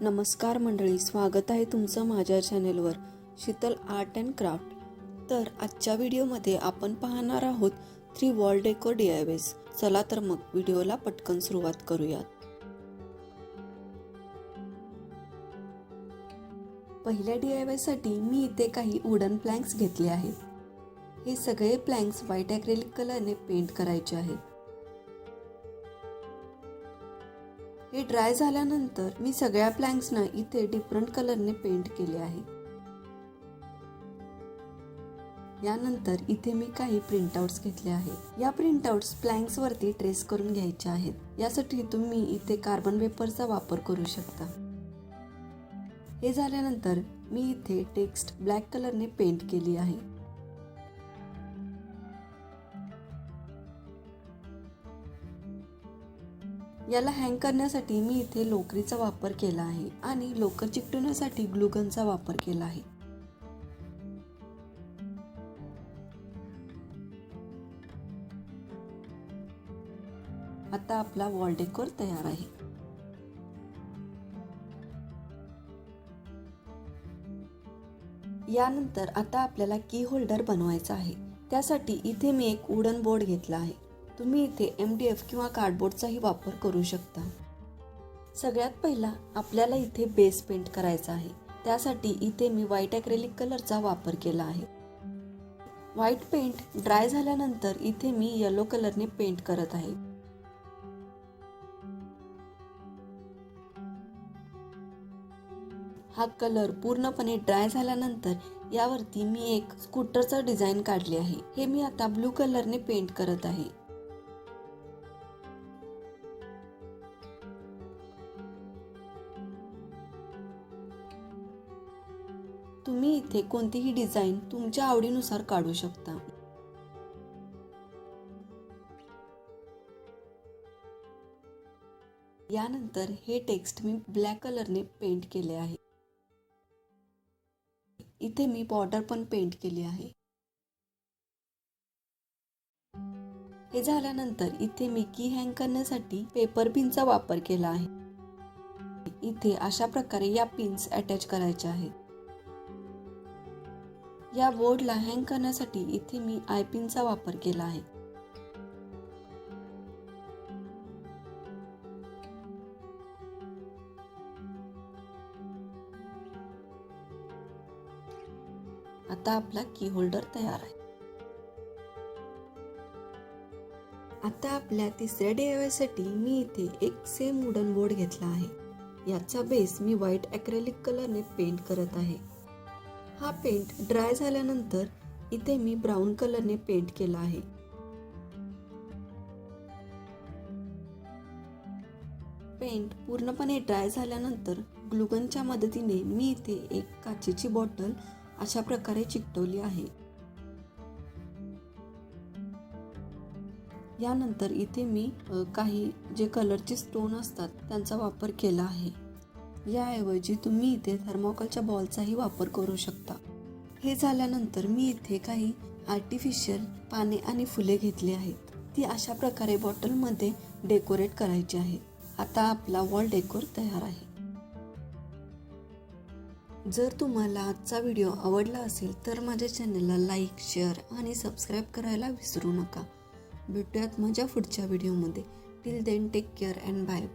नमस्कार मंडळी स्वागत आहे तुमचं माझ्या चॅनेलवर शीतल आर्ट अँड क्राफ्ट तर आजच्या व्हिडिओमध्ये आपण पाहणार आहोत three wall decor D I चला तर मग व्हिडिओला पटकन सुरुवात करूयात. पहिल्या डी आय मी इथे काही वुडन प्लँक्स घेतले आहेत. हे सगळे प्लँक्स व्हाईट ॲक्रेलिक कलरने पेंट करायचे आहेत. हे ड्राय झाल्यानंतर मी सगळ्या प्लँक्सना इथे डिफरंट कलरने पेंट केले आहे. यानंतर इथे मी काही प्रिंटआउट्स घेतले आहेत या प्रिंटआउट्स प्लँक्स वरती ट्रेस करून घ्यायचे आहेत. यासाठी तुम्ही इथे कार्बन पेपरचा वापर करू शकता. हे झाल्यानंतर मी इथे टेक्स्ट ब्लॅक कलरने पेंट केली आहे. याला हँग करण्यासाठी मी इथे लोकरीचा वापर केला आहे आणि लोकर चिकटवण्यासाठी ग्लुगनचा वापर केला आहे. आता आपला वॉल डेकोर तयार आहे. यानंतर आता आपल्याला की होल्डर बनवायचा आहे. त्यासाठी इथे मी एक वुडन बोर्ड घेतला आहे. तुम्ही इथे एम डी एफ किंवा कार्डबोर्डचाही वापर करू शकता. सगळ्यात पहिला आपल्याला इथे बेस पेंट करायचा आहे. त्यासाठी इथे मी व्हाईट ॲक्रेलिक कलरचा वापर केला आहे. व्हाईट पेंट ड्राय झाल्यानंतर इथे मी येलो कलरने पेंट करत आहे. हा कलर पूर्णपणे ड्राय झाल्यानंतर यावरती मी एक स्कूटरचं डिझाईन काढले आहे. हे मी आता ब्लू कलरने पेंट करत आहे. तुम्ही इथे कोणतीही डिझाईन तुमच्या आवडीनुसार काढू शकता. यानंतर हे टेक्स्ट मी ब्लॅक कलरने पेंट केले आहे. इथे मी बॉर्डर पण पेंट केली आहे. हे झाल्यानंतर इथे मी की हँग करण्यासाठी पेपर पिनचा वापर केला आहे. इथे अशा प्रकारे या पिन्स अटॅच करायच्या आहेत. या बोर्डला हँग करण्यासाठी इथे मी आय पिनचा वापर केला आहे. आता आपला की होल्डर तयार आहे. आता आपल्या तिसऱ्या डीआयसाठी मी इथे एक सेम वुडन बोर्ड घेतला आहे. याचा बेस मी व्हाईट ॲक्रेलिक कलरने पेंट करत आहे. हा पेंट ड्राय झाल्यानंतर इथे मी ब्राऊन कलरने पेंट केला आहे. पेंट पूर्णपणे ड्राय झाल्यानंतर ग्लुगनच्या मदतीने मी इथे एक काचेची बॉटल अशा प्रकारे चिकटवली आहे. यानंतर इथे मी काही जे कलरचे स्टोन असतात त्यांचा वापर केला आहे. याऐवजी तुम्ही इथे थर्मोकॉलच्या बॉलचाही वापर करू शकता. हे झाल्यानंतर मी इथे काही आर्टिफिशियल पाने आणि फुले घेतली आहेत. ती अशा प्रकारे बॉटलमध्ये डेकोरेट करायची आहे. आता आपला वॉल डेकोर तयार आहे. जर तुम्हाला आजचा व्हिडिओ आवडला असेल तर माझ्या चॅनलला लाईक शेअर आणि सबस्क्राईब करायला विसरू नका. भेटूयात माझ्या पुढच्या व्हिडिओमध्ये. Till then take care and bye. Bye